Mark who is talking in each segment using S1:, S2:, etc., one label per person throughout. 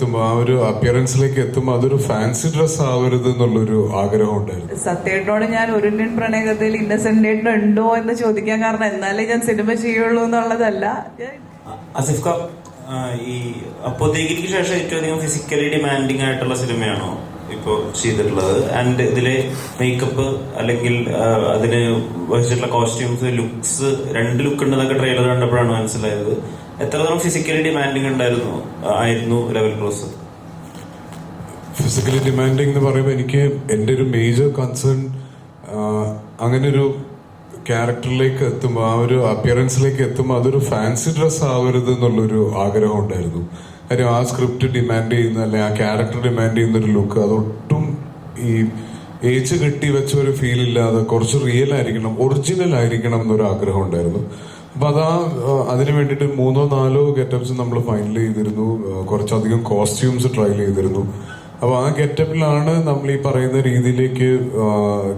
S1: എത്തുമ്പോൾ ആ ഒരു അപ്പിയറൻസിലേക്ക് എത്തുമ്പോൾ അതൊരു ഫാൻസി ഡ്രസ് ആവരുത് എന്നുള്ളൊരു ആഗ്രഹം ഉണ്ടായിരുന്നു.
S2: സത്യേട്ടനോട് ഞാൻ ഒരു ഇന്ത്യൻ പ്രണയകഥയിൽ ഇന്നസെന്റ് ഏട്ടൻ ഉണ്ടോ എന്ന് ചോദിക്കാൻ കാരണം എന്നാലേ ഞാൻ സിനിമ ചെയ്യുള്ളൂ എന്നുള്ളതല്ല.
S3: അസിഫ് ഖാൻ ഈ അപ്പോത്തേക്ക് ശേഷം ഏറ്റവും അധികം ഫിസിക്കലി ഡിമാൻഡിങ് ആയിട്ടുള്ള സിനിമയാണോ ഇപ്പോൾ ചെയ്തിട്ടുള്ളത്? ആൻഡ് ഇതിലെ മേക്കപ്പ് അല്ലെങ്കിൽ അതിന് വഹിച്ചിട്ടുള്ള കോസ്റ്റ്യൂംസ് ലുക്സ് രണ്ട് ലുക്ക് ഉണ്ടെന്നൊക്കെ ട്രെയിലർ കണ്ടപ്പോഴാണ് മനസ്സിലായത്. എത്രത്തോളം ഫിസിക്കലി ഡിമാൻഡിങ് ഉണ്ടായിരുന്നു? ആയിരുന്നു ലെവൽ ക്രോസ്
S1: ഫിസിക്കലി ഡിമാൻഡിങ് എന്ന് പറയുമ്പോൾ എനിക്ക് എന്റെ ഒരു മേജർ കൺസേൺ അങ്ങനെ ഒരു ക്യാരക്ടറിലേക്ക് എത്തുമ്പോൾ ആ ഒരു അപ്പിയറൻസിലേക്ക് എത്തുമ്പോൾ അതൊരു ഫാൻസി ഡ്രസ് ആവരുത് എന്നുള്ളൊരു ആഗ്രഹം ഉണ്ടായിരുന്നു. കാര്യം ആ സ്ക്രിപ്റ്റ് ഡിമാൻഡ് ചെയ്യുന്ന അല്ലെ ആ ക്യാരക്ടർ ഡിമാൻഡ് ചെയ്യുന്ന ഒരു ലുക്ക് അതൊട്ടും ഈ ഏജ് കെട്ടി വെച്ച ഒരു ഫീൽ ഇല്ലാതെ കുറച്ച് റിയൽ ആയിരിക്കണം ഒറിജിനൽ ആയിരിക്കണം എന്നൊരു ആഗ്രഹം ഉണ്ടായിരുന്നു. അപ്പൊ അതാ അതിന് വേണ്ടിയിട്ട് മൂന്നോ നാലോ ഗെറ്റപ്സ് നമ്മൾ ഫൈനൽ ചെയ്തിരുന്നു. കുറച്ചധികം കോസ്റ്റ്യൂംസ് ട്രയൽ ചെയ്തിരുന്നു. അപ്പൊ ആ ഗെറ്റപ്പിലാണ് നമ്മൾ ഈ പറയുന്ന രീതിയിലേക്ക്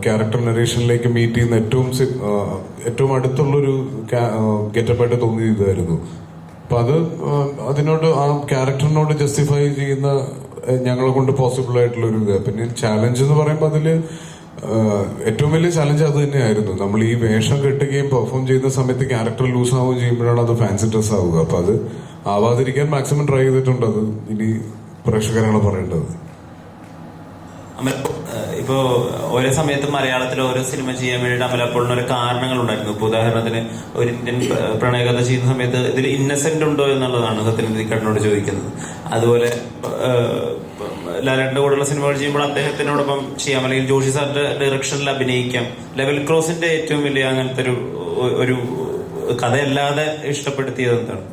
S1: ക്യാരക്ടർ നറേഷനിലേക്ക് മീറ്റ് ചെയ്യുന്ന ഏറ്റവും ഏറ്റവും അടുത്തുള്ളൊരു ഗെറ്റപ്പായിട്ട് തോന്നി ഇതായിരുന്നു. അപ്പൊ അത് അതിനോട് ആ ക്യാരക്ടറിനോട് ജസ്റ്റിഫൈ ചെയ്യുന്ന ഞങ്ങളെ കൊണ്ട് പോസിബിൾ ആയിട്ടുള്ള ഒരു ഇത്. പിന്നെ ചാലഞ്ച് എന്ന് പറയുമ്പോൾ അതിൽ ആ, ഏറ്റവും വലിയ ചലഞ്ച് അത് തന്നെയായിരുന്നു. നമ്മൾ ഈ വേഷം കെട്ടുകയും പെർഫോം ചെയ്യുന്ന സമയത്ത് ക്യാരക്ടർ ലൂസ് ആവുകയും ചെയ്യുമ്പോഴാണ് അത് ഫാൻസി ഡ്രസ് ആവുക. അപ്പൊ അത് ആവാതിരിക്കാൻ മാക്സിമം ട്രൈ ചെയ്തിട്ടുണ്ട് അത് ഇനി പ്രേക്ഷകരാണ് പറയേണ്ടത്.
S3: ഇപ്പോ ഓരോ സമയത്ത് മലയാളത്തിൽ ഓരോ സിനിമ ചെയ്യാൻ വേണ്ടിയിട്ട് അമലപ്പോളിന് ഓരോ കാരണങ്ങൾ ഉണ്ടായിരുന്നു ഇപ്പൊ ഉദാഹരണത്തിന് ഒരു ഇന്ത്യൻ പ്ര- പ്രണയകഥ ചെയ്യുന്ന സമയത്ത് ഇതിൽ ഇന്നസെന്റ് ഉണ്ടോ എന്നുള്ളതാണ് സത്യനന്ദി കണ്ണോട് ചോദിക്കുന്നത്. അതുപോലെ ഏഹ്, ലാലേട്ടന്റെ കൂടെയുള്ള സിനിമകൾ ചെയ്യുമ്പോൾ അദ്ദേഹത്തിനോടൊപ്പം ചെയ്യാം. അല്ലെങ്കിൽ ജോഷി സാറിന്റെ ഡയറക്ഷനിൽ അഭിനയിക്കാം. ലെവൽ ക്രോസിന്റെ ഏറ്റവും വലിയ അങ്ങനത്തെ ഒരു ഒരു കഥയല്ലാതെ ഇഷ്ടപ്പെടുത്തിയത് എന്താണ്?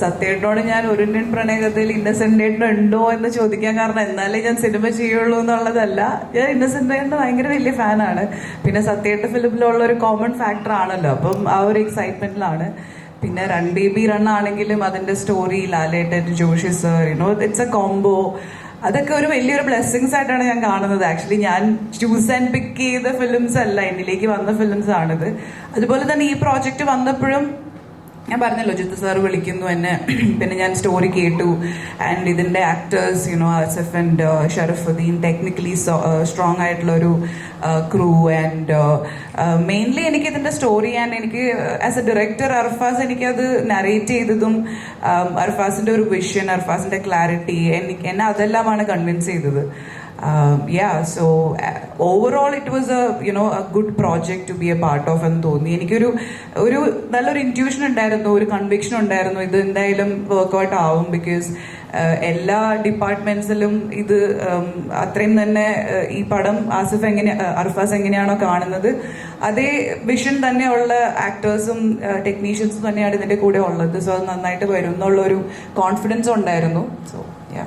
S2: സത്യേട്ടനോട് ഞാൻ ഇന്ത്യൻ പ്രണയകഥയിൽ ഇന്നസെന്റ് ഏട്ടൻ ഉണ്ടോ എന്ന് ചോദിക്കാൻ കാരണം എന്നാലേ ഞാൻ സിനിമ ചെയ്യുള്ളൂ എന്നുള്ളതല്ല. ഞാൻ ഇന്നസെന്റ് ഏട്ടൻ ഭയങ്കര വലിയ ഫാനാണ് പിന്നെ സത്യേട്ട ഫിലിമിലുള്ള ഒരു കോമൺ ഫാക്ടർ ആണല്ലോ. അപ്പം ആ ഒരു എക്സൈറ്റ്മെന്റിലാണ് പിന്നെ റൺ ബേബി റൺ ആണെങ്കിലും അതിന്റെ story Lalettan Joshiy sir you know it's a combo അതൊക്കെ ഒരു വലിയൊരു ബ്ലെസ്സിങ്സ് ആയിട്ടാണ് ഞാൻ കാണുന്നത്. ആക്ച്വലി ഞാൻ ചൂസ് ആൻഡ് പിക്ക് ചെയ്ത ഫിലിംസ് അല്ല എന്നിലേക്ക് വന്ന ഫിലിംസ് ആണിത്. അതുപോലെ തന്നെ ഈ പ്രോജക്റ്റ് വന്നപ്പോഴും ഞാൻ പറഞ്ഞല്ലോ ജിത്ത് സാർ വിളിക്കുന്നു എന്നെ. പിന്നെ ഞാൻ സ്റ്റോറി കേട്ടു. ആൻഡ് ഇതിന്റെ actors you know Asaf and Sharafudheen technically strong ആയിട്ടുള്ള ഒരു ക്രൂ ആൻഡ് മെയിൻലി എനിക്ക് ഇതിന്റെ സ്റ്റോറി ആൻഡ് എനിക്ക് ആസ് എ ഡയറക്ടർ അർഫാസ് എനിക്കത് നറേറ്റ് ചെയ്തതും അർഫാസിന്റെ അർഫാസിന്റെ ഒരു വിഷൻ അർഫാസിന്റെ ക്ലാരിറ്റി എനിക്ക് എന്നെ അതെല്ലാമാണ് കൺവിൻസ് ചെയ്തത്. Yeah so uh, overall it was a you know a good project to be a part of എന്ന് തോന്നി. എനിക്കൊരു ഒരു നല്ലൊരു ഇന്റ്യൂഷൻ ഉണ്ടായിരുന്നു ഒരു കൺവിക്ഷൻ ഉണ്ടായിരുന്നു ഇത് എന്തായാലും വർക്ക്ഔട്ട് ആവും ബിക്കോസ് എല്ലാ ഡിപ്പാർട്ട്മെന്റ്സിലും ഇത് um, അത്രയും തന്നെ uh, ഈ പടം ആസിഫ് എങ്ങനെ uh, അർഫാസ് എങ്ങനെയാണോ കാണുന്നത് അതേ വിഷൻ തന്നെയുള്ള ആക്ടേഴ്സും ടെക്നീഷ്യൻസും തന്നെയാണ് ഇതിന്റെ കൂടെ ഉള്ളത്. സോ അത് നന്നായിട്ട് വരും എന്നുള്ള ഒരു കോൺഫിഡൻസ് ഉണ്ടായിരുന്നു. So yeah